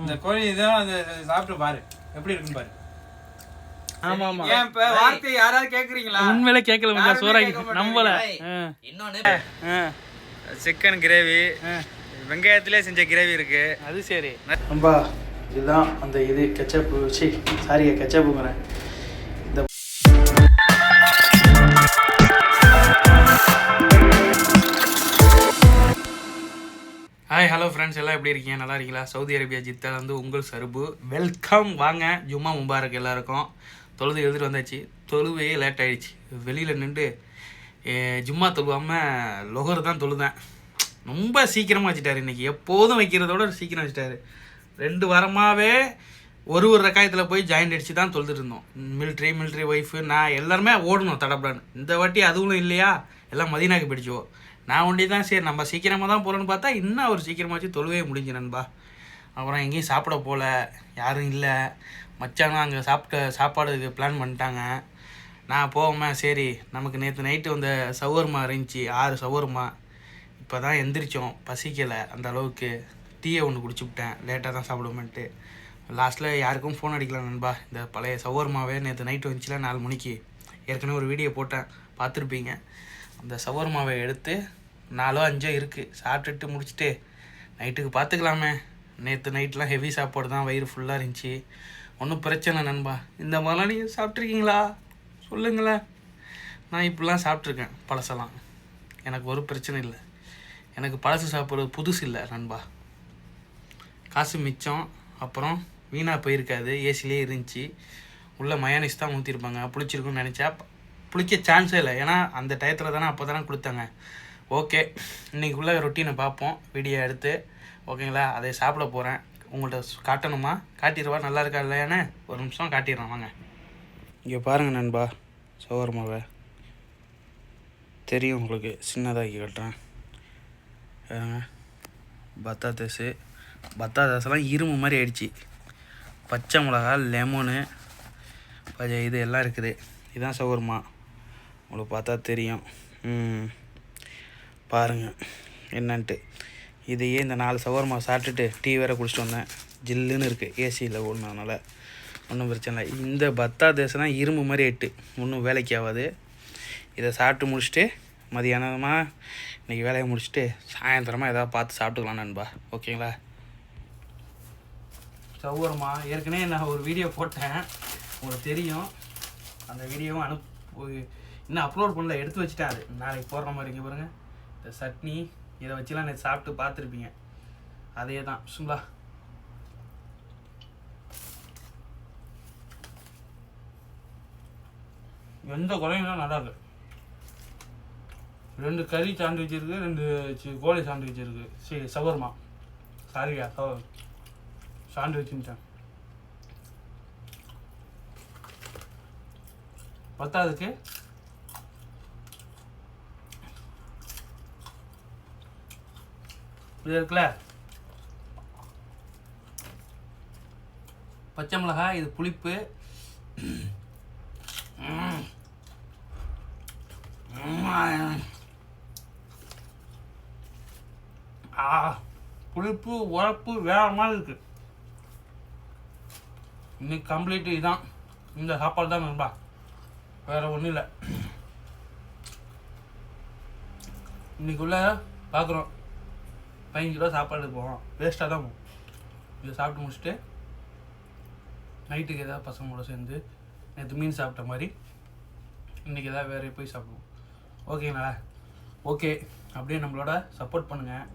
இந்த கோழி இதான் அந்த சாப்பிட்டு பாரு. எப்படி இருக்குன்னு பாரு. ஆமா ஆமா. ஏன் இப்ப வார்த்தை யாராவது கேக்குறீங்களா? உண்மையிலே கேட்கல மச்சான் யாருமே சோறாக்கி. நம்பல சிக்கன் கிரேவி. வெங்காயத்திலே செஞ்ச கிரேவி இருக்கு. அது சரி. நம்பா இதுதான் அந்த இது கெச்சப்பு. சி சாரி கெச்சப்புங்கிறேன். ஹாய் ஹலோ ஃப்ரெண்ட்ஸ் எல்லாம் எப்படி இருக்கீங்க? நல்லா இருக்கீங்களா? சவுதி அரேபியா ஜித்தால வந்து உங்கள் சருபு. வெல்கம் வாங்க. ஜும்மா முபாரக் எல்லாருக்கும். தொழுது எழுதிட்டு வந்தாச்சு. தொழுவே லேட் ஆகிடுச்சு வெளியில் நின்று ஜும்மா தொழுவாமல் லொகர் தான் தொழுதேன். ரொம்ப சீக்கிரமாக வச்சுட்டாரு இன்னைக்கு. எப்போதும் வைக்கிறதோட சீக்கிரம் வச்சுட்டாரு. ரெண்டு வாரமாகவே ஒரு ஒரு ரக்காயத்தில் போய் ஜாயிண்ட் அடிச்சு தான் தொழுதுட்டு இருந்தோம். மிலிட்ரி மிலிட்ரி ஒய்ஃபு நான் எல்லாருமே ஓடணும் தடப்படான்னு இந்த வாட்டி அதுவும் இல்லையா? எல்லாம் மதினாக்கு பிடிச்சோம் நான் ஒண்டி தான் சரி நம்ம சீக்கிரமாக தான் போகலன்னு பார்த்தா இன்னும் அவர் சீக்கிரமாச்சு தொழுவே முடிஞ்சு நண்பா. அப்புறம் எங்கேயும் சாப்பிட போகல யாரும் இல்லை. மச்சானும் அங்கே சாப்பிட்ட சாப்பாடுக்கு பிளான் பண்ணிட்டாங்க. நான் போவோமே சரி நமக்கு நேற்று நைட்டு வந்த சவர்மா இருந்துச்சு ஆறு சவர்மா. இப்போ தான் எந்திரிச்சோம் பசிக்கலை அந்த அளவுக்கு. டீயை ஒன்று குடிச்சுவிட்டேன் லேட்டாக தான் சாப்பிடுவோமேன்ட்டு. லாஸ்ட்டில் யாருக்கும் ஃபோன் அடிக்கலாம் நண்பா. இந்த பழைய சவர்மாவே நேற்று நைட்டு வந்துச்சுல நாலு மணிக்கு. ஏற்கனவே ஒரு வீடியோ போட்டேன் பார்த்துருப்பீங்க. அந்த சவர்மாவை எடுத்து நாலோ அஞ்சோ இருக்குது சாப்பிட்டுட்டு முடிச்சுட்டு நைட்டுக்கு பார்த்துக்கலாமே நேற்று நைட்லாம் ஹெவி சாப்பாடு தான். வயிறு ஃபுல்லாக இருந்துச்சு. ஒன்றும் பிரச்சனை நண்பா. இந்த மாதிரிலாம் நீங்கள் சாப்பிட்ருக்கீங்களா சொல்லுங்களேன். நான் இப்படிலாம் சாப்பிட்ருக்கேன் பழசெல்லாம். எனக்கு ஒரு பிரச்சனை இல்லை. எனக்கு பழசு சாப்பிட்றது புதுசு இல்லை நண்பா. காசு மிச்சம். அப்புறம் வீணாக போயிருக்காது. ஏசிலே இருந்துச்சு. உள்ளே மயானிஸ் தான் ஊற்றிருப்பாங்க பிடிச்சிருக்குன்னு நினச்சா புளிக்க சான்ஸே இல்லை. ஏன்னா அந்த டயத்தில் தானே அப்போ தானே கொடுத்தாங்க ஓகே இன்றைக்குள்ளே ரொட்டீனை பார்ப்போம். வீடியோ எடுத்து ஓகேங்களா அதை சாப்பிட போகிறேன் உங்கள்கிட்ட காட்டணுமா? காட்டிடுவா? நல்லா இருக்கா இல்லையானே ஒரு நிமிஷம் காட்டிடுறேன். வாங்க. இங்கே பாருங்கள் நண்பா சோகரமாவை தெரியும் உங்களுக்கு சின்னதாக்கி பத்தா பாருங்க பத்தா பத்தாத்தேஸ்லாம் இரும்பு மாதிரி ஆயிடுச்சு. பச்சை மிளகா லெமனு இது எல்லாம் இருக்குது. இதுதான் சவர்மா உங்களுக்கு பார்த்தா தெரியும். பாருங்கள் என்னன்ட்டு. இதையே இந்த நாலு சவர்மா சாப்பிட்டுட்டு டீ வேற குடிச்சிட்டு வந்தேன். ஜில்லுன்னு இருக்குது ஏசியில் ஓடுனதுனால. ஒன்றும் பிரச்சனை இல்லை. இந்த பத்தா தேசம் இரும்பு மாதிரி எட்டு ஒன்றும் வேலைக்கு ஆகாது. இதை சாப்பிட்டு முடிச்சுட்டு மதியானமாக இன்றைக்கி வேலையை முடிச்சுட்டு சாயந்தரமாக எதாவது பார்த்து சாப்பிட்டுக்கலாம் நண்பா. ஓகேங்களா? சௌவரமா ஏற்கனவே நான் ஒரு வீடியோ போட்டேன். உங்களுக்கு தெரியும். அந்த வீடியோவும் அனுப்பு இன்னும் அப்லோட் பண்ணல எடுத்து வச்சுட்டேன் அது நாளைக்கு போடுற மாதிரி இங்கே பாருங்கள் இந்த சட்னி இதை வச்சுலாம் நேற்று சாப்பிட்டு பார்த்துருப்பீங்க. அதே தான் சும்லா எந்த குறையும் நல்லா இருக்கு. ரெண்டு கறி சாண்ட்விச் இருக்குது ரெண்டு கோழி சாண்ட்விச் இருக்குது சரி சவர்மா. சாரியா சவர் சாண்ட்விச்சுட்டேன் பத்தாவதுக்கு இது இருக்குல்ல? பச்சை மிளகாய் இது புளிப்பு. புளிப்பு உழப்பு வேற மாதிரி இருக்கு. இன்னைக்கு கம்ப்ளீட் இதுதான் இந்த சாப்பாடு தான் நண்பா. வேற ஒன்றும் இல்லை. இன்னைக்குள்ள பார்க்குறோம் பதினஞ்சு கிலோ சாப்பாடு போவோம் வேஸ்ட்டாக தான் போகும். இதை சாப்பிட்டு முடிச்சுட்டு நைட்டுக்கு ஏதாவது பசங்களோட சேர்ந்து நேற்று மீன் சாப்பிட்ட மாதிரி இன்றைக்கி ஏதாவது வேறு போய் சாப்பிடுவோம். ஓகேங்களா ஓகே அப்படியே நம்மளோட சப்போர்ட் பண்ணுங்கள்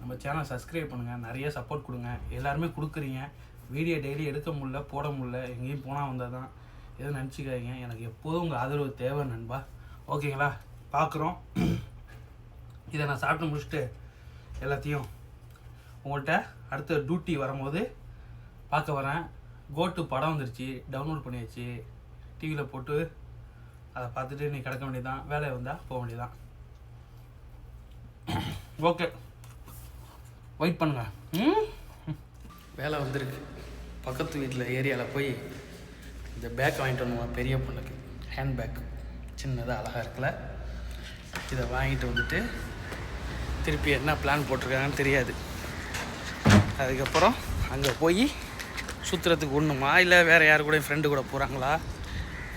நம்ம சேனல் சப்ஸ்கிரைப் பண்ணுங்கள் நிறைய சப்போர்ட் கொடுங்க. எல்லாருமே கொடுக்குறீங்க. வீடியோ டெய்லி எடுக்க முடில போட முடில எங்கேயும் போனால் வந்தால் தான் எதுவும் நினச்சிக்காதீங்க. எனக்கு எப்போதும் உங்கள் ஆதரவு தேவை நண்பா. ஓகேங்களா பார்க்குறோம். இதை நான் சாப்பிட்டு முடிச்சுட்டு எல்லாத்தையும் உங்கள்கிட்ட அடுத்த டியூட்டி வரும்போது பார்க்க வரேன். கோட்டு படம் வந்துருச்சு. டவுன்லோட் பண்ணியாச்சு. டிவியில் போட்டு அதை பார்த்துட்டு நீ கிடக்க வேண்டியதான் வேலையை வந்தால் போக வேண்டியதான் ஓகே வெயிட் பண்ணுங்க. ம்? வேலை வந்திருக்கு. பக்கத்து வீட்டில் ஏரியாவில் போய் இந்த பேக் வாங்கிட்டு வரணும் பெரிய பொண்ணுக்கு. ஹேண்ட் பேக் சின்னதாக அழகாக இருக்குல்ல. இதை வாங்கிட்டு வந்துட்டு திருப்பி என்ன பிளான் போட்டிருக்காங்கன்னு தெரியாது. அதுக்கப்புறம் அங்கே போய் சுற்றுறதுக்கு ஒன்றுமா இல்லை வேறு யார் கூட ஃப்ரெண்டு கூட போகிறாங்களா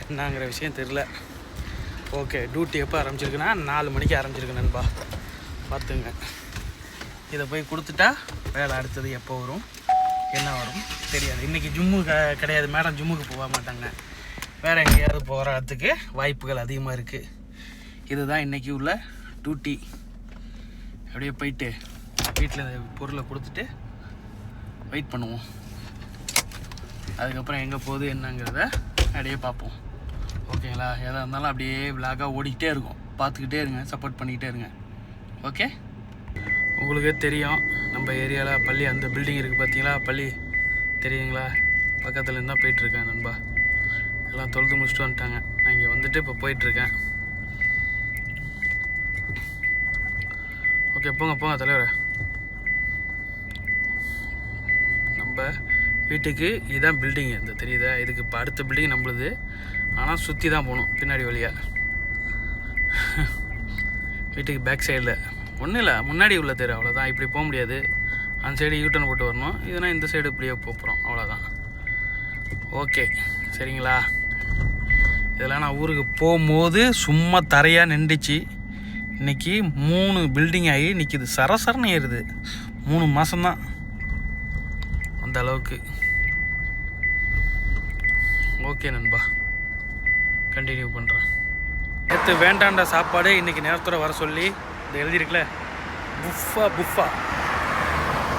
என்னங்கிற விஷயம் தெரில ஓகே டியூட்டி எப்போ ஆரம்பிச்சிருக்குன்னா நாலு மணிக்கு ஆரம்பிச்சிருக்கு நண்பா. பார்த்துங்க. இதை போய் கொடுத்துட்டா வேலை அடுத்தது எப்போ வரும்? என்ன வரும்? தெரியாது. இன்றைக்கி ஜிம்மு க கிடையாது. மேடம் ஜிம்முக்கு போக மாட்டாங்க. வேறு எங்கேயாவது போகிறதுக்கு வாய்ப்புகள் அதிகமாக இருக்குது இதுதான் இன்றைக்கி உள்ள டியூட்டி அப்படியே போயிட்டு வீட்டில் பொருளை கொடுத்துட்டு வெயிட் பண்ணுவோம். அதுக்கப்புறம் எங்கே போகுது என்னங்கிறத அப்படியே பார்ப்போம். ஓகேங்களா? எதாக இருந்தாலும் அப்படியே விளாகாக ஓடிக்கிட்டே இருக்கும். பார்த்துக்கிட்டே இருங்க சப்போர்ட் பண்ணிக்கிட்டே இருங்க. ஓகே? உங்களுக்கே தெரியும் நம்ம ஏரியாவில் பள்ளி அந்த பில்டிங் இருக்குது பார்த்தீங்களா பள்ளி. தெரியுங்களா? பக்கத்துலேருந்து தான் போயிட்டுருக்கேன் நண்பா. எல்லாம் தொழுது முடிச்சுட்டு வந்துட்டாங்க. நான் இங்கே வந்துட்டு இப்போ போயிட்டுருக்கேன் ஓகே போங்க போங்க தலைவரே. நம்ம வீட்டுக்கு இதுதான் பில்டிங்கு இந்த தெரியுதா? இதுக்கு இப்போ அடுத்த பில்டிங் நம்மளுது. ஆனால் சுற்றி தான் போகணும் பின்னாடி வழியாக வீட்டுக்கு பேக் சைடில் ஒன்றும் இல்லை முன்னாடி உள்ள தெரு அவ்வளோதான் இப்படி போக முடியாது. அந்த சைடு யூட்டன் போட்டு வரணும். இதுனா இந்த சைடு இப்படியே போகிறோம் அவ்வளோதான் ஓகே சரிங்களா? இதெல்லாம் நான் ஊருக்கு போகும்போது சும்மா தரையாக நின்றுச்சு. இன்னைக்கு மூணு பில்டிங் ஆகி நிற்கிது சரசரன்னு ஏறுது. மூணு மாதம்தான் அந்த அளவுக்கு. ஓகே நண்பா. கண்டினியூ பண்ணுறேன் நேற்று வேண்டாண்ட சாப்பாடு இன்றைக்கி நேரத்தோட வர சொல்லி இந்த எழுதியிருக்குல? புஃபா புஃபா.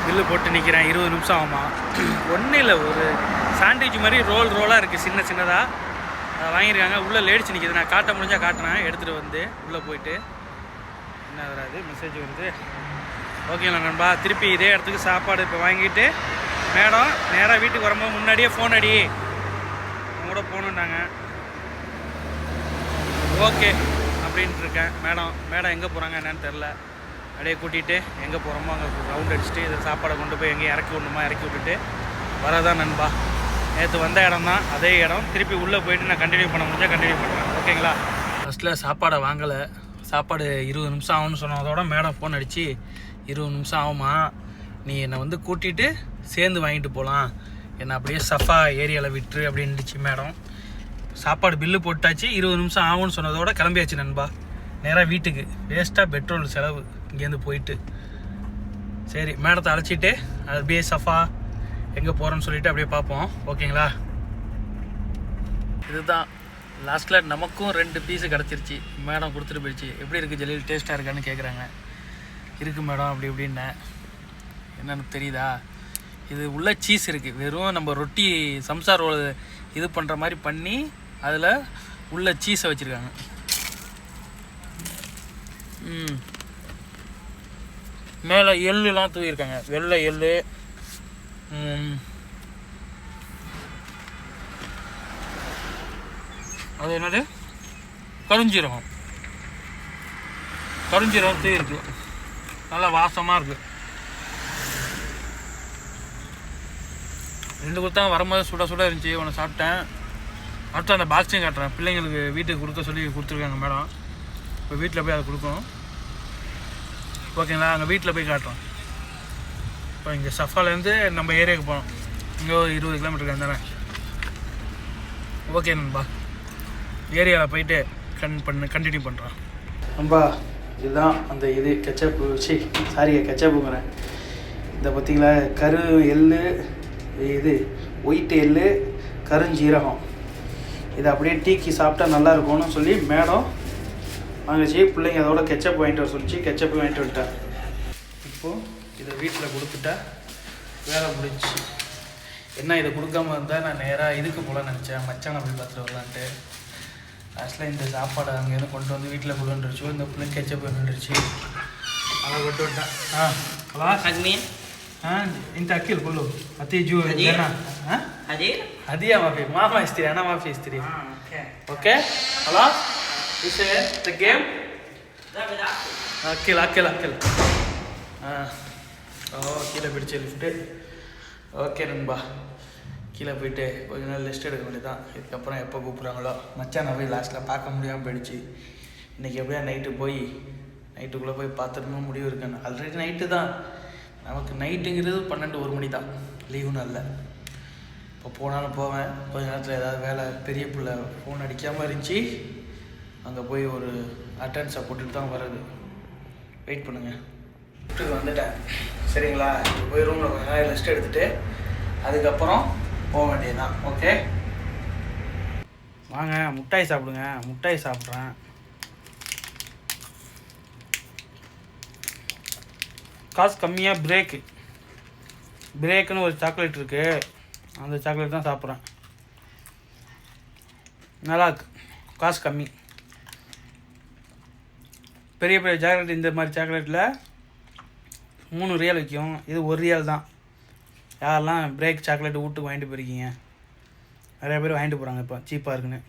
பில்லு போட்டு நிற்கிறேன் இருபது நிமிஷம் ஆகுமா? ஒன்றும் இல்லை. ஒரு சாண்ட்விச் மாதிரி ரோல் ரோலாக இருக்குது சின்ன சின்னதாக அதை வாங்கியிருக்காங்க. உள்ளே லேடிச்சு நிற்கிது நான் காட்ட முடிஞ்சால் காட்டுறேன். எடுத்துகிட்டு வந்து உள்ளே போயிட்டு. என்ன வராது மெசேஜ் வருது ஓகேங்களா நண்பா. திருப்பி இதே இடத்துக்கு சாப்பாடு இப்போ வாங்கிட்டு மேடம் நேராக வீட்டுக்கு வரும்போது முன்னாடியே ஃபோன் அடி. அவங்க கூட போகணுன்னாங்க ஓகே அப்படின்ட்டு இருக்கேன் மேடம் மேடம் எங்கே போகிறாங்க என்னன்னு தெரில அப்படியே கூட்டிகிட்டு எங்கே போகிறோமோ அங்கே ரவுண்ட் அடிச்சுட்டு இதை சாப்பாடை கொண்டு போய் எங்கேயும் இறக்கி விடணுமா? இறக்கி விட்டுட்டு வரதான் நண்பா. நேற்று வந்த இடம் தான் அதே இடம். திருப்பி உள்ளே போயிட்டு நான் கண்டினியூ பண்ண முடிஞ்சால் கண்டினியூ பண்ணுறேன் ஓகேங்களா ஃபஸ்ட்டில் சாப்பாடை வாங்கலை. சாப்பாடு இருபது நிமிஷம் ஆகும்னு சொன்னதோட மேடம் ஃபோன் அடித்து இருபது நிமிஷம் ஆகுமா நீ என்னை வந்து கூட்டிகிட்டு சேர்ந்து வாங்கிட்டு போகலாம் என்னை அப்படியே சஃபா ஏரியாவில் விட்டுரு அப்படின்னுச்சு மேடம். சாப்பாடு பில்லு போட்டாச்சு இருபது நிமிஷம் ஆகும்னு சொன்னதோட கிளம்பியாச்சு நண்பா. நேராக வீட்டுக்கு. வேஸ்ட்டாக பெட்ரோல் செலவு. இங்கேருந்து போயிட்டு. சரி மேடத்தை அழைச்சிட்டு அப்படியே சஃபா எங்கே போகிறோன்னு சொல்லிட்டு அப்படியே பார்ப்போம். ஓகேங்களா? இதுதான். லாஸ்ட்டில் நமக்கும் ரெண்டு பீஸு கிடச்சிருச்சு. மேடம் கொடுத்துட்டு போயிடுச்சு. எப்படி இருக்குது ஜெலில்? டேஸ்ட்டாக இருக்கான்னு கேட்குறாங்க இருக்குது மேடம் அப்படி இப்படின்னேன் என்னென்னு தெரியுதா? இது உள்ள சீஸ் இருக்குது வெறும் நம்ம ரொட்டி சம்சார் ரோல் இது பண்ணுற மாதிரி பண்ணி அதில் உள்ள சீஸை வச்சுருக்காங்க. மேலே எள்ளுலாம் தூவிருக்காங்க வெள்ளை எள்ளு அது என்னது? கருஞ்சீரகம். கருஞ்சீரகம் தீ இருக்கு. நல்லா வாசமாக இருக்குது ரெண்டு கொடுத்தா வரும்போது சுட சுட இருந்துச்சு. உன்னை சாப்பிட்டேன். அடுத்து அந்த பாக்ஸையும் காட்டுறேன். பிள்ளைங்களுக்கு வீட்டுக்கு கொடுக்க சொல்லி கொடுத்துருக்காங்க மேடம். இப்போ வீட்டில் போய் அதை கொடுக்கணும். ஓகேங்களா? அங்கே வீட்டில் போய் காட்டுறோம். இப்போ இங்கே சஃபாலேருந்து நம்ம ஏரியாவுக்கு போகணும். இங்கே ஒரு இருபது கிலோமீட்டருக்கு தானே ஓகே நண்பா. ஏரியாவில் போயிட்டு கன் பண்ணு கண்டினியூ பண்ணுறோம் ரொம்ப இதுதான் அந்த இது கெச்சப்பு வச்சு சாரி கெச்சப்புங்கிறேன் இந்த பார்த்தீங்களா? கரு எள் இது ஒயிட் எள்ளு கருஞ்சீரகம். இதை அப்படியே டீக்கி சாப்பிட்டா நல்லா இருக்கும்னு சொல்லி மேடம் வாங்கிச்சு பிள்ளைங்க அதோட கெச்சப் வாங்கிட்டு வர சொல்லிச்சு. கெச்சப் வாங்கிட்டு வந்துட்டேன் இப்போது இதை வீட்டில் கொடுத்துட்டா வேலை முடிஞ்சு என்ன இதை கொடுக்காம இருந்தால் நான் நேராக இதுக்கு போகலான்னு நினச்சேன். மச்சானை போய் பார்த்துட்டு வரலான்ட்டு. asli ini desa apa dah enggak? itu contohnya di itla bulan tercium, itu punya ketchup bulan tercium. halo gantot, halo, agman, ini takil bulu, hati juh, adi, adi apa sih? mama istri, anak mama istri, oke, halo, ini the game, akilla, akilla, akilla, oh, kita berjejer, oke nambah. கீழே போயிட்டு கொஞ்ச நேரம் rest எடுக்க வேண்டியதான் இதுக்கப்புறம் எப்போ கூப்பிட்றாங்களோ. மச்சான் நான் போய் லாஸ்ட்டில் பார்க்க முடியாமல் போயிடுச்சு. இன்றைக்கி எப்படியா நைட்டு போய் நைட்டுக்குள்ளே போய் பார்த்துடணும் முடிவு இருக்கேன் ஆல்ரெடி நைட்டு தான். நமக்கு நைட்டுங்கிறது பன்னெண்டு ஒரு மணி தான். லீவு நல்ல இப்போ போனாலும் போவேன். கொஞ்ச நேரத்தில் ஏதாவது வேலை பெரிய பிள்ளை ஃபோன் அடிக்காமல் இருந்துச்சு. அங்கே போய் ஒரு அட்டன்ஸை போட்டுட்டு தான் வர்றது. வெயிட் பண்ணுங்கள் வந்துட்டேன். சரிங்களா? போய் ரூமில் கொஞ்ச நேரம் ரெஸ்ட் எடுத்துகிட்டு அதுக்கப்புறம் போக வேண்டியதுதான். ஓகே வாங்க முட்டாய் சாப்பிடுங்க. முட்டாய் சாப்பிட்றேன். காசு கம்மியாக பிரேக்கு பிரேக்குன்னு ஒரு சாக்லேட் இருக்கு. அந்த சாக்லேட் தான் சாப்பிட்றேன். நல்லா இருக்கு. காசு கம்மி. பெரிய பெரிய சாக்லேட் இந்த மாதிரி சாக்லேட்டில் மூணு ரியல் விற்கும் இது ஒரு ரியல் தான். யாரெல்லாம் பிரேக் சாக்லேட் வீட்டுக்கு வாங்கிட்டு போயிருக்கீங்க? நிறைய பேர் வாங்கிட்டு போகிறாங்க இப்போ சீப்பாக இருக்குன்னு.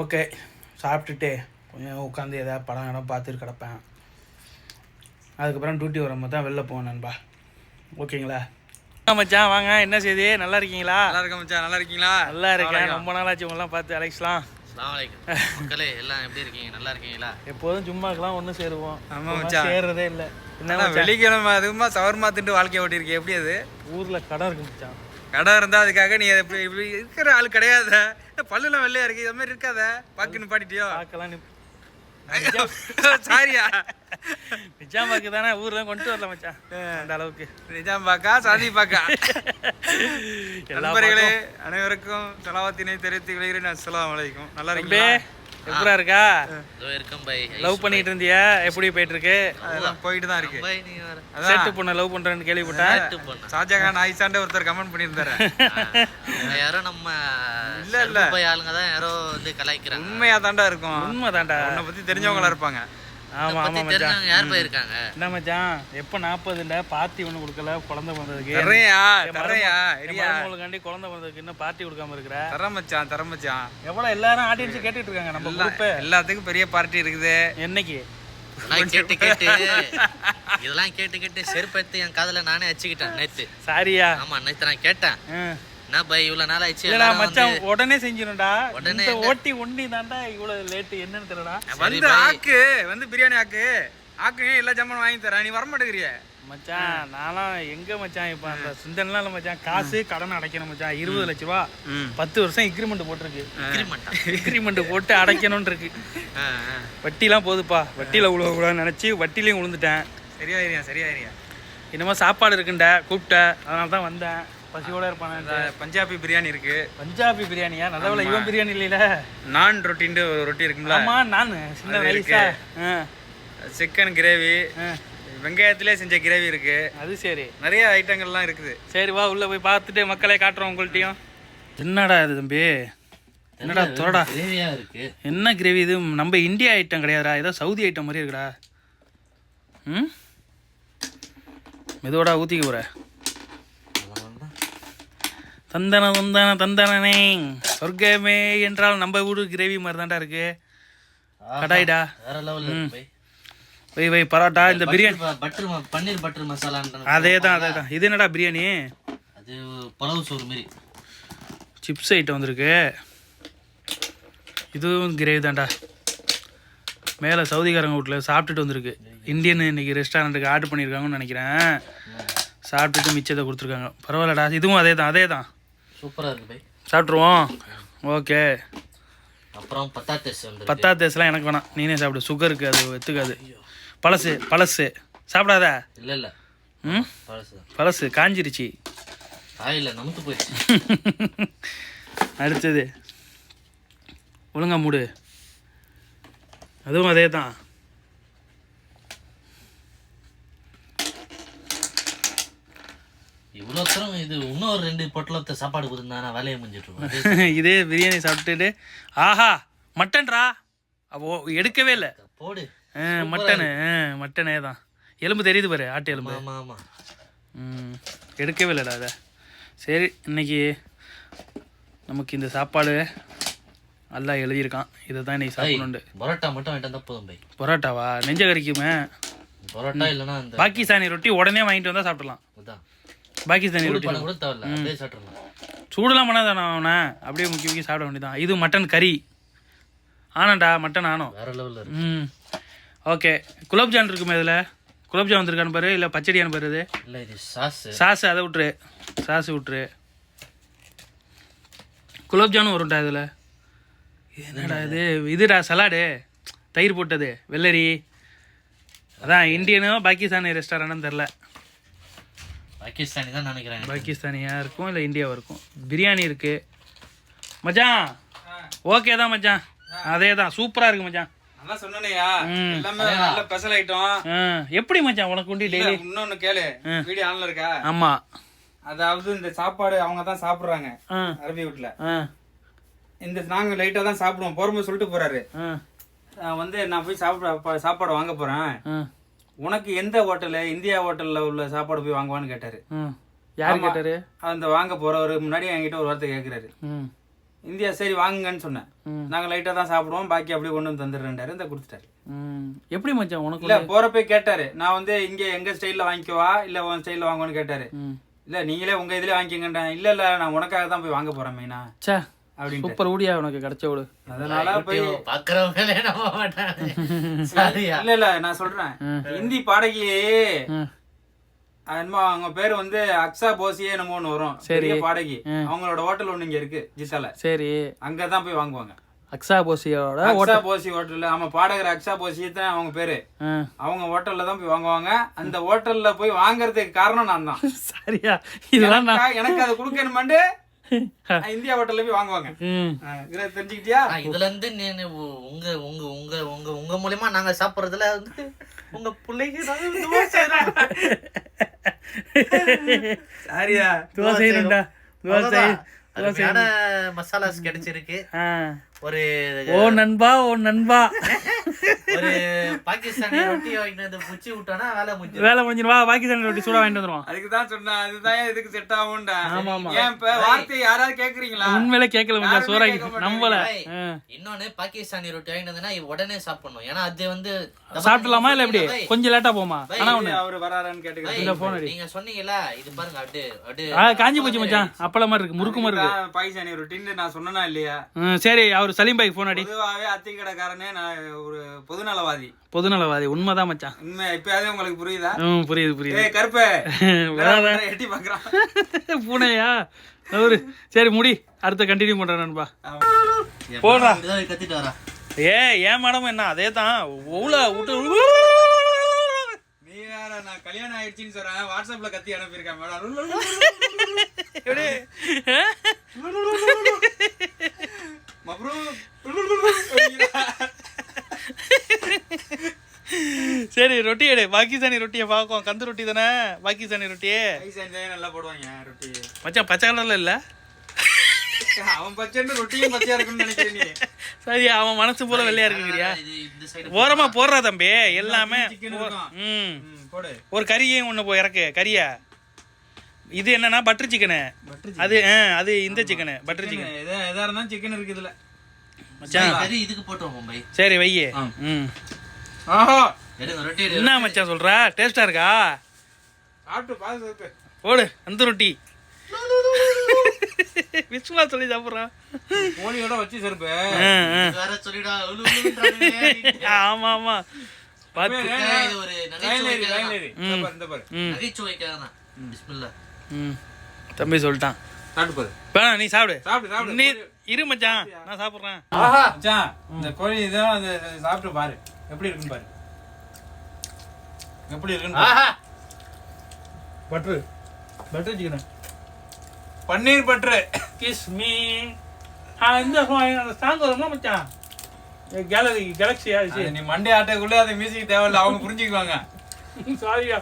ஓகே சாப்பிட்டுட்டு கொஞ்சம் உட்காந்து எதாவது படம் இடம் பார்த்துட்டு கிடப்பேன். அதுக்கப்புறம் டியூட்டி வரும்போது தான் வெளில போவேன் நண்பா. ஓகேங்களா மச்சான் வாங்க என்ன செய்தி? நல்லா இருக்கீங்களா? நல்லா இருக்க மச்சான். நல்லா இருக்கீங்களா? நல்லா இருக்கேன். ரொம்ப நாளாச்சு உங்களாம் பார்த்து அஸ்ஸலாமு மக்களே எல்லாம் எப்படி இருக்கீங்க? நல்லா இருக்கீங்களா? எப்போதும் சும்மாக்கெல்லாம் ஒன்று சேருவோம். ஆமா இப்பெல்லாம் மச்சான். சேர்றதே இல்லை. என்ன? வெள்ளிக்கிழமை அதுமா சவர்மா திண்டு வாழ்க்கைய ஓட்டிருக்கே எப்படி அது? ஊர்ல கடன் இருக்கு கடை இருந்தா அதுக்காக நீ இப்படி இப்படி இருக்கிற ஆள் கிடையாத. பல்லுலாம் வெள்ளையா இருக்கு. இது மாதிரி இருக்காத. பாக்கு நிப்பாட்டிட்டியோ பார்க்கலாம் நீ சாரியா நிஜாம் பாக்கு தானே ஊர்ல கொண்டு வரல மச்சான். அந்த அளவுக்கு. நிஜாம் பாக்கா சாதி பாக்கா. நண்பர்களே அனைவருக்கும் தலாவத்தினை தெரிவித்துக் கொள்கிறேன். அஸ்ஸலாமு அலைக்கும். நல்லா இருக்கீங்களா? எப்படா இருக்கா? பை லவ் பண்ணிட்டு இருந்தியா? எப்படி போயிட்டு இருக்கு அதெல்லாம் போயிட்டு தான் இருக்கு. பை நீ சேட்டு பொண்ணை லவ் பண்றேன்னு கேள்விப்பட்டேன் செட்டு பொண்ணா? ஷாஜகான் ஆயிஷாண்ட ஒருத்தர் கமெண்ட் பண்ணியிருந்தாரு. யாரோ நம்ம இல்ல, இல்ல. சர்வ பை ஆளுங்க தான் யாரோ வந்து கலாய்க்கிறாங்க. உண்மையா தாண்டா இருக்கும். உண்மைதான்டா. உன்னை பத்தி தெரிஞ்சவங்களா இருப்பாங்க. ஆமா ஆமா மச்சான். யார் போய் இருக்காங்க என்ன மச்சான்? எப்ப நாற்பதுல பார்ட்டி ஒண்ணு கொடுக்கல குழந்தை இரியா மருமகளுக்காண்டி குழந்தை பிறந்ததுக்கு இன்னும் பார்ட்டி கொடுக்காம இருக்கிற? தர மச்சான் தர மச்சான். எவ்வளவு எல்லாரும் ஆடியன்ஸ் கேட்டுட்டு இருக்காங்க நம்ம குரூப் எல்லாத்துக்கும் பெரிய பார்ட்டி இருக்குது. என்னைக்கு? இதெல்லாம் கேட்டு கேட்டு. இதெல்லாம் கேட்டு கேட்டு செருப்பு எடுத்து என் காதுல நானே வச்சுக்கிட்டேன் நேத்து. சாரியா? ஆமா நேத்து நான் கேட்டேன். என்ன பை இவ்வளவு நாள் ஆயிடுச்சு இல்லடா மச்சான் உடனே செஞ்சிடும்டா உடனே? ஓட்டி ஒண்டி தான்டா இவ்வளவு லேட் என்னன்னு தெரியலடா. வந்து ஆக்கு வந்து பிரியாணி ஆக்கு. ஆக்கு எல்லா ஜாமானும் வாங்கி தரேன்? நீ வர மாட்டேங்கிறிய மச்சான் நான்லாம் எங்க மச்சான் இப்ப அந்த சிந்தனைலாம் இல்ல மச்சான். காசு கடன் அடைக்கணும் மச்சான். இருபது லட்ச ரூபா பத்து வருஷம் எக்ரிமெண்ட் போட்டிருக்கு. அக்ரிமெண்டா எக்ரிமெண்ட் போட்டு அடைக்கணும்னு இருக்கு வட்டிலாம் போகுதுப்பா வட்டியில விழுவக்கூடாதுன்னு நினைச்சு வட்டிலையும் விழுந்துட்டேன் சரியாயிரியா சரியாயிரியா. இனிமே சாப்பாடு இருக்குண்ட கூப்பிட்ட. அதனால தான் வந்தேன். பசியோட இருப்பானே. இந்த பஞ்சாபி பிரியாணி இருக்கு. பஞ்சாபி பிரியாணியா? நல்ல இவன் பிரியாணி இல்லையில. நான் ரொட்டின்னு ஒரு ரொட்டி இருக்கும்ல. ஆமா நான். சின்ன வயசா. ஆ, சிக்கன் கிரேவி ஆ, வெங்காயத்திலே செஞ்ச கிரேவி இருக்கு. அது சரி. நிறைய ஐட்டங்கள்லாம் இருக்குது. சரி வா உள்ள போய் பார்த்துட்டு மக்களை காட்டுறோம் உங்கள்ட்டையும் என்னடா இது தம்பி? என்னடா துறடா கிரேவியா இருக்கு. என்ன கிரேவி இது? நம்ம இந்தியா ஐட்டம் கிடையாதுடா. ஏதோ சவுதி ஐட்டம் மாதிரி இருக்குடா. ம்? மெதுவோடா ஊற்றிக்க போகிற தந்தன தந்தன தந்தனனே. சொர்க்கமே என்றால் நம்ம வீடு கிரேவி மாதிரி தான்டா இருக்கு கடாய்டா. வேற லெவல்ல வை வை பரோட்டா இந்த பிரியாணி. பட்டர் பன்னீர் பட்டர் மசாலான்ற அதே தான் அதே தான் இது என்னடா பிரியாணி? அது புலவு சோறு மாதிரி சிப்ஸ் ஐட்டம் வந்திருக்கு. இதுவும் கிரேவி தான்டா மேலே சவுதிக்காரங்க வீட்டில் சாப்பிட்டுட்டு வந்திருக்கு. இந்தியன் இன்னைக்கு ரெஸ்டாரண்ட்டுக்கு ஆர்டர் பண்ணியிருக்காங்கன்னு நினைக்கிறேன். சாப்பிட்டுட்டு மிச்சத்தை கொடுத்துருக்காங்க. பரவாயில்லடா. இதுவும் அதே தான் அதே தான் சூப்பரா இருக்கு பை. சாப்பிட்ருவோம் ஓகே. அப்புறம் பத்தாத்தேஸ் வந்து பத்தா தேசலாம் எனக்கு வேணாம். நீனே சாப்பிடு. சுகருக்கு அது ஒத்துக்காது. பழசு பழசு. சாப்பிடாத? இல்ல இல்ல. ம்? பழசுதான் பழசு காஞ்சிருச்சு. ஆயில நமுத்து போயிடுச்சு. அடுத்தது. ஒழுங்கா மூடு. அதுவும் அதே தான் இவ்வளவு தூரம் இது இன்னும் ஒரு ரெண்டு பொட்டலத்தை சாப்பாடு கொடுத்துருந்தா வேலையை முடிஞ்சிட்டு இதே பிரியாணி சாப்பிட்டுட்டு ஆஹா மட்டன்ரா? அவோ எடுக்கவே இல்லை. போடு. மட்டனு மட்டனே தான். எலும்பு தெரியுது பாரு ஆட்டு எலும்பு. ஆமா ஆமா ம் எடுக்கவே இல்லைடா அதை சரி இன்னைக்கு நமக்கு இந்த சாப்பாடு நல்லா எழுதியிருக்கான். இதை தான் இன்னைக்கு சாப்பிடணுண்டு பரோட்டா மட்டும் வாங்கிட்டு வந்தா போதும் பை. பரோட்டாவா? நெஞ்ச கறிக்குமே பரோட்டா இல்லைன்னா பாகிஸ்தானி ரொட்டி உடனே வாங்கிட்டு வந்தால் சாப்பிடலாம். அதான். பாகிஸ்தானி ரொட்டி கூட தேவையில்ல அப்படியே சாப்பிட்றலாம் சூடெல்லாம் பண்ணாதானே அவனை. அப்படியே முக்கி முக்கி சாப்பிட வேண்டியதான் இது மட்டன் கறி. ஆனாண்டா மட்டன் ஆனோ வேற லெவல்ல ம். ஓகே. குலோப்ஜான் இருக்குமே இதில்? குலோப்ஜாம் வந்திருக்கான்னு பாரு இல்லை பச்சடியான்னு பாரு இது. இல்ல இது சாஸ் சாஸ் அதை விட்டுரு. சாஸ் விட்டுரு. குலோப்ஜாமுன் வரும்டா இதில். என்னடா இது? இதுடா சலாடு தயிர் போட்டது வெள்ளரி. அதான் இந்தியனோ பாகிஸ்தானி ரெஸ்டாரண்ட்னு தெரில பாகிஸ்தானி தான் நினைக்கிறேன் பாகிஸ்தானியா இருக்கும் இல்லை இந்தியாவா இருக்கும்? பிரியாணி இருக்கு. மச்சான் ஓகே தான் மச்சான். அதே தான் சூப்பராக இருக்கு மச்சான். நல்லா சொன்னனையா. எல்லாமே நல்ல ஸ்பெஷல் ஐட்டம் ஆ, எப்படி மச்சான் உனக்கு உண்டி டெய்லி இன்னொன்னு கேளு. வீடியோ ஆன்ல இருக்கா? ஆமாம் அதாவது இந்த சாப்பாடு அவங்க தான் சாப்பிடுறாங்க. அரபி வீட்டுல ஆ. இந்த நாங்க லைட்டா தான் சாப்பிடுவோம். போறோம் சொல்லிட்டு போறாரு. வந்து நான் போய் சாப்பிட சாப்பாடு வாங்க போறேன். ஆ. உனக்கு எந்த ஹோட்டலு இந்தியா ஹோட்டல்ல உள்ள சாப்பாடு போய் வாங்குவான்னு கேட்டாரு. யார் கேட்டாரு? அந்த வாங்க போறவரு முன்னாடி என்கிட்ட ஒரு வார்த்தை கேக்குறாரு. ம். இந்தியா சரி வாங்குங்கன்னு சொன்னேன். ம். நாங்க லைட்டா தான் சாப்பிடுவோம் பாக்கி அப்படியே கொண்டு வந்து தந்துடுறேன்டாரு இந்த கொடுத்துட்டாரு. எப்படி மச்சான் உனக்கு இல்ல போறப்ப கேட்டாரு. நான் வந்து இங்க எங்க ஸ்டைல்ல வாங்கிக்கவா இல்ல உன் ஸ்டைல்ல வாங்குவான்னு கேட்டாரு. இல்ல நீங்களே உங்க இதுல வாங்கிக்கங்கன்றேன். இல்ல இல்ல நான் உனக்காக தான் போய் வாங்க போறேன் மெயினா சே அப்படின்ட்டு. சூப்பர் ஊடியா உனக்கு கிடைச்ச விடு அதனால போய் பாக்குறவங்களே நம்ப மாட்டாங்க? இல்ல இல்ல நான் சொல்றேன். ஹிந்தி பாடகி என்னமோ அவங்க பேரு வந்து அக்ஷா போசியே என்னமோ ஒண்ணு வரும். பெரிய பாடகி. அவங்களோட ஹோட்டல் ஒண்ணு இங்க இருக்கு ஜித்தால சரி. அங்கதான் போய் வாங்குவாங்க. அக்ஸா போசியோட அக்ஷா போசி ஹோட்டல். ஆமா பாடகர் அக்ஷா போசி தான் அவங்க பேரு. அவங்க ஹோட்டல்ல தான் போய் வாங்குவாங்க. அந்த ஹோட்டல்ல போய் வாங்குறதுக்கு காரணம் நான் தான். சரியா? இதெல்லாம் நான் எனக்கா- எனக்கு அதை கொடுக்கணுமாண்டு? இந்தியா ஹோட்டல்ல போய் வாங்குவாங்க. இதை தெரிஞ்சுக்கிட்டியா? இதுல இருந்து நீ உங்க உங்க உங்க உங்க உங்க மூலியமா நாங்க சாப்பிடுறதுல வந்து உங்க பிள்ளைக்கு. சாரியா. துவா செய்யணும்டா. துவா செய் அவ்வளவுதான். அருமையான மசாலாஸ் கிடைச்சிருக்கு ஒரு ஓ நண்பா ஓ நண்பா. ஒரு பாகிஸ்தானி ரொட்டி வாங்கிட்டு வந்து புச்சி விட்டோம்னா வேலை முடிஞ்சு வேலை முடிஞ்சிரும் வா பாகிஸ்தான் ரொட்டி சூடா வாங்கிட்டு வந்துருவோம். அதுக்கு தான் சொன்னேன். அதுதான் இதுக்கு செட் ஆகும்டா. ஆமா, ஆமா. ஏன் இப்ப வார்த்தை யாராவது கேக்குறீங்களா? உண்மையிலே கேட்கல மச்சான் யாருமே சோறாக்கி. நம்பல. இன்னொன்னு பாகிஸ்தானி ரொட்டி வாங்கிட்டு வந்தா உடனே சாப்பிடணும். ஏன்னா அது வந்து சாப்பிடலாமா இல்ல எப்படி? கொஞ்சம் லேட்டா போமா ஆனா ஒண்ணு. அவரு வராரான்னு கேட்டுக்கிறேன். பை, இந்த phone அடி. நீங்க சொன்னீங்கல்ல இது பாருங்க அப்படியே காஞ்சி போச்சு மச்சான். அப்பள மாதிரி இருக்கு முறுக்கு மாதிரி இருக்கு. பாகிஸ்தானி ரொட்டின்னு நான் சொன்னனா இல்லையா? சரி அவர் சலீம் பாய்க்கு ஃபோன் அடி. பொதுவாவே அத்தி கடைக்காரனே நான் ஒரு பொதுநலவாதி. பொதுநலவாதி உண்மைதான் மச்சான். உண்மை இப்பயாவது உங்களுக்கு புரியுதா? ம் புரியுது புரியுது. ஏய் கருப்பே. எட்டி பாக்குறான். பூனையா? அவரு. சரி முடி. அடுத்த கண்டினியூ பண்றேன் நண்பா என் போடா. மகன் இப்படிதான் கத்திட்டு வரா. ஏ ஏன் மேடம் என்ன? அதே தான் ஊழ விட்டு நீ வேற நான் கல்யாணம் ஆயிடுச்சுன்னு சொல்றேன். வாட்ஸ்அப்ல கத்தி அனுப்பியிருக்கேன். மேடம் எப்படி? சரி ரொட்டி எடு. பாகிஸ்தானி ரொட்டியை பார்க்கும் கந்து ரொட்டி தானே? பாகிஸ்தானி ரொட்டியே. நல்லா போடுவாங்க ரொட்டி? மச்சான் பச்சை கலர்ல இல்ல? அவன் பச்சைன்னு ரொட்டியும் பச்சையா இருக்குன்னு நினைக்கிறேன் சரி அவன் மனசு போல வெள்ளையா இருக்குங்கிறியா? ஓரமா போடுறா தம்பி. எல்லாமே ஒரு கறியையும் ஒன்று போய் இறக்கு. கறியா. இது என்னன்னா பட்டர் சிக்கனு அது ஆ அது இந்த சிக்கனு பட்டர் சிக்கன் எதா இருந்தாலும் சிக்கன் இருக்கு இதுல. மச்சான். கறி இதுக்கு போட்டுருவோம் மும்பை சரி வையே. ம். ஆஹா. என்ன மச்சான் சொல்றா? டேஸ்டா இருக்கா? சாப்பிட்டு பாத்து ஓடு அந்த ரொட்டி. விஸ்வா சொல்லி சாப்பிட்றான் கோழியோட வச்சு செருப்பு. வேற சொல்லிடா. ஆமா ஆமா. இது ஒரு நகைச்சுவைக்காக நகைச்சுவைக்காக தான். பிஸ்மில்லா ம் தம்பி சொல்லிட்டான். சாப்பிட்டு பாரு. வேணாம் நீ சாப்பிடு. சாப்பிடு, சாப்பிடு. நீ இரு மச்சான். நான் சாப்பிட்றேன். மச்சான் இந்த கோழி இதான் அந்த சாப்பிட்டு பாரு. எப்படி இருக்குன்னு பாரு. எப்படி இருக்குன்னு. ஆஹா. பட்ரு. பட்டர் சிக்கன் பன்னீர் பற்று கிஸ் மீ இந்த அந்த சாங் வருமா மச்சான்? கேலரி கேலக்ஸியா அது நீ மண்டே ஆட்டக்குள்ளே அது மியூசிக் தேவையில்ல. அவங்க புரிஞ்சுக்குவாங்க. சாரியா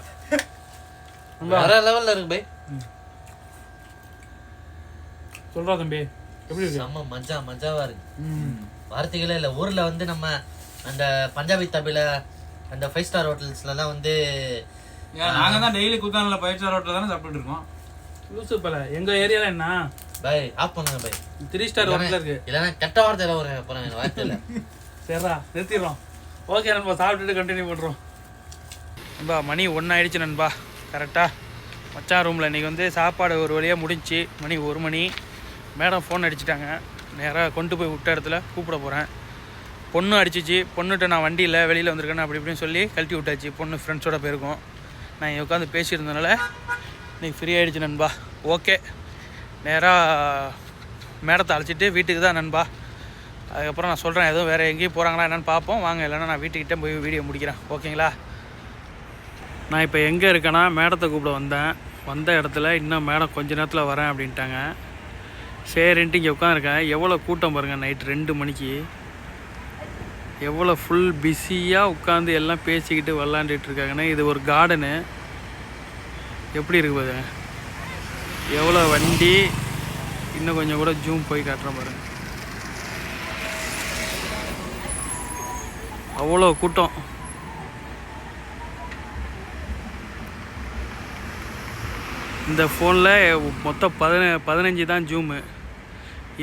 வேற லெவல்ல இருக்கு பை. சொல்றா தம்பி. எப்படி இருக்கு? செம்ம மஜா மஜாவா இருக்கு. வார்த்தைகளே இல்ல. ஊர்ல வந்து நம்ம அந்த பஞ்சாபி தபில அந்த ஃபைவ் ஸ்டார் ஹோட்டல்ஸ்லாம் வந்து நாங்க தான் டெய்லி குத்தானில் ஃபைவ் ஸ்டார் ஹோட்டல் தானே சாப்பிட்டுட்டு இருக்கோம். லூசு பல எங்க ஏரியால என்ன? பை ஆஃப் பண்ணுங்க பை த்ரீ ஸ்டார் ஹோட்டல் இருக்கு. இல்லைன்னா கெட்ட வார்த்தையில ஒரு அப்புறம் எனக்கு வார்த்தையில சரிடா நிறுத்திடுறோம். ஓகே நண்பா சாப்பிட்டுட்டு கண்டினியூ பண்ணுறோம் நண்பா மணி ஒன்று ஆயிடுச்சு நண்பா. கரெக்டாக மச்சான் ரூமில் இன்றைக்கி வந்து சாப்பாடு ஒரு வழியாக முடிஞ்சுச்சு மணி ஒரு மணி. மேடம் ஃபோன் அடிச்சிட்டாங்க. நேராக கொண்டு போய் விட்ட இடத்துல கூப்பிட போகிறேன் பொண்ணு அடிச்சிச்சு. பொண்ணுகிட்ட நான் வண்டியில் வெளியில் வந்திருக்கேன்னு அப்படி இப்படின்னு சொல்லி கழட்டி விட்டாச்சு. பொண்ணு ஃப்ரெண்ட்ஸோட போயிருக்கோம். நான் இங்கே உட்காந்து பேசியிருந்தனால இன்றைக்கி ஃப்ரீ ஆகிடுச்சு நண்பா. ஓகே நேராக மேடத்தை அழைச்சிட்டு வீட்டுக்கு தான் நண்பா. அதுக்கப்புறம் நான் சொல்கிறேன் எதுவும் வேறு எங்கேயும் போகிறாங்களா என்னென்னு பார்ப்போம். வாங்க இல்லைன்னா நான் வீட்டுக்கிட்டே போய் வீடியோ முடிக்கிறேன். ஓகேங்களா நான் இப்போ எங்கே இருக்கேன்னா மேடத்தை கூப்பிட வந்தேன். வந்த இடத்துல இன்னும் மேடம் கொஞ்ச நேரத்தில் வரேன் அப்படின்ட்டாங்க. சரின்ட்டு இங்கே உட்காந்துருக்கேன் எவ்வளோ கூட்டம் பாருங்கள் நைட் ரெண்டு மணிக்கு. எவ்வளோ ஃபுல் பிஸியாக உட்காந்து எல்லாம் பேசிக்கிட்டு விளாண்டுட்டு இருக்காங்கன்னா இது ஒரு கார்டனு எப்படி இருக்கு பாருங்க. எவ்வளோ வண்டி இன்னும் கொஞ்சம் கூட ஜூம் போய் காட்டுறேன் பாருங்கள் அவ்வளோ கூட்டம். இந்த ஃபோனில் மொத்தம் பதின பதினஞ்சு தான் ஜூமு.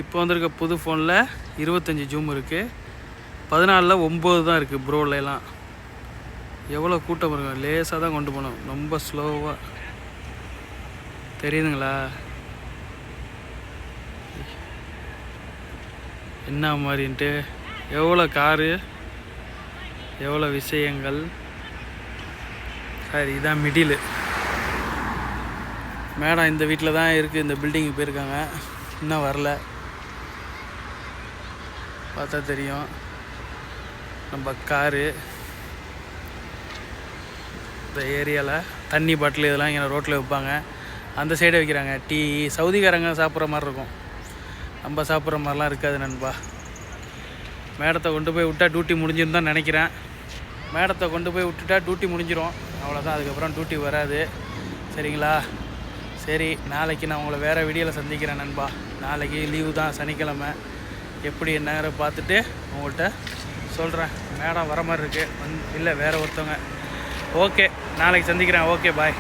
இப்போ வந்திருக்க புது ஃபோனில் இருபத்தஞ்சி ஜூம் இருக்குது பதினாலில் ஒம்பது தான் இருக்குது ப்ரோலெலாம் எவ்வளோ கூட்டம் இருக்கும் லேசாக தான் கொண்டு போகணும் ரொம்ப ஸ்லோவாக தெரியுதுங்களா? என்ன மாதிரின்ட்டு. எவ்வளோ காரு? எவ்வளோ விஷயங்கள்? சார் இதான் மிடிலு மேடம் இந்த வீட்டில் தான் இருக்குது இந்த பில்டிங்கு போயிருக்காங்க. இன்னும் வரல. பார்த்தா தெரியும். நம்ம காரு. இந்த ஏரியாவில் தண்ணி பாட்டில் இதெல்லாம் இங்கே ரோட்டில் வைப்பாங்க அந்த சைடே வைக்கிறாங்க. டீ சவுதிக்காரங்க சாப்பிட்ற மாதிரி இருக்கும். நம்ம சாப்பிட்ற மாதிரிலாம் இருக்காது நண்பா. மேடத்தை கொண்டு போய் விட்டா டியூட்டி முடிஞ்சுன்னு தான் நினைக்கிறேன். மேடத்தை கொண்டு போய் விட்டுட்டா டியூட்டி முடிஞ்சிரும். அவ்வளோதான் அதுக்கப்புறம் டியூட்டி வராது. சரிங்களா? சரி நாளைக்கு நான் உங்களை வேறு வீடியோவில் சந்திக்கிறேன் நண்பா. நாளைக்கு லீவு தான் சனிக்கிழமை. எப்படி என்னங்கிற பார்த்துட்டு உங்கள்கிட்ட சொல்கிறேன் மேடம் வர மாதிரி இருக்குது வந் இல்லை வேறு ஒருத்தவங்க. ஓகே நாளைக்கு சந்திக்கிறேன். Okay bye